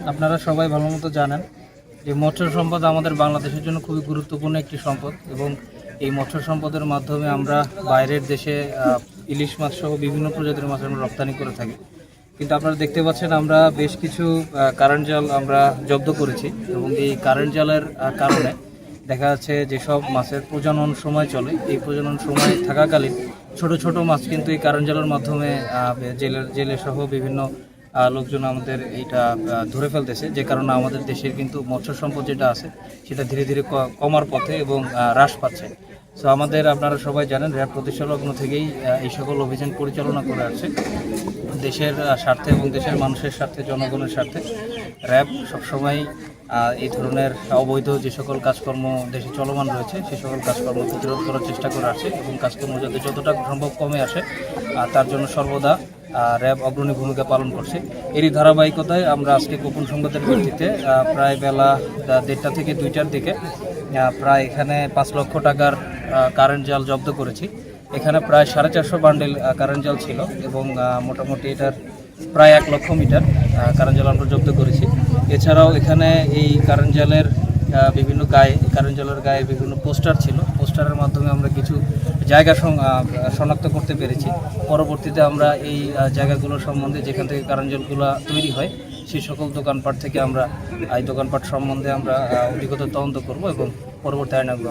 আপনারা সবাই ভালো মতো জানেন যে মৎস্য সম্পদ আমাদের বাংলাদেশের জন্য খুবই গুরুত্বপূর্ণ একটি সম্পদ এবং এই মৎস্য সম্পদের মাধ্যমে আমরা বাইরের দেশে ইলিশ মাছ সহ বিভিন্ন প্রজাতির মাছ আমরা রপ্তানি করে থাকি। কিন্তু আপনারা দেখতে পাচ্ছেন আমরা বেশ কিছু কারেন্ট জাল আমরা জব্দ করেছি এবং এই কারেন্ট জালের কারণে দেখা যাচ্ছে যেসব মাছের প্রজনন সময় চলে। এই প্রজনন সময় থাকাকালীন ছোট ছোট মাছ কিন্তু এই কারেন্ট জালের মাধ্যমে জেলের, জেলে সহ বিভিন্ন লোকজন আমাদের এইটা ধরে ফেলতেছে। যে কারণে আমাদের দেশের কিন্তু মৎস্য সম্পদ যেটা আছে, সেটা ধীরে ধীরে কমার পথে এবং হ্রাস পাচ্ছে। সো আমাদের আপনারা সবাই জানেন, র্যাব প্রতিষ্ঠা লগ্ন থেকেই এই সকল অভিযান পরিচালনা করে আসছে। দেশের স্বার্থে এবং দেশের মানুষের স্বার্থে, জনগণের স্বার্থে, র্যাব সবসময় এই ধরনের অবৈধ যে সকল কাজকর্ম দেশে চলমান রয়েছে, সে সকল কাজকর্ম প্রতিরোধ করার চেষ্টা করে আসছে এবং কাজকর্ম যাতে যতটা সম্ভব কমে আসে তার জন্য সর্বদা র্যাব অগ্রণী ভূমিকা পালন করছে। এরই ধারাবাহিকতায় আমরা আজকে গোপন সংবাদের ভিত্তিতে প্রায় বেলা দেড়টা থেকে দুইটার দিকে প্রায় এখানে পাঁচ লক্ষ টাকার কারেন্ট জাল জব্দ করেছি। এখানে প্রায় সাড়ে চারশো বান্ডেল কারেন্ট জাল ছিল এবং মোটামুটি এটার প্রায় এক লক্ষ মিটার কারেন্ট জাল আমরা জব্দ করেছি। এছাড়াও এখানে এই কারেন্ট জালের বিভিন্ন গায়ে কারেন্ট জলের গায়ে বিভিন্ন পোস্টার ছিল। পোস্টারের মাধ্যমে আমরা কিছু জায়গা শনাক্ত করতে পেরেছি। পরবর্তীতে আমরা এই জায়গাগুলো সম্বন্ধে যেখান থেকে কারেন্ট জলগুলো তৈরি হয়, সেই সকল দোকানপাট থেকে আমরা এই দোকানপাট সম্বন্ধে আমরা অভিজ্ঞতা তদন্ত করব এবং পরবর্তী আইনাগুলো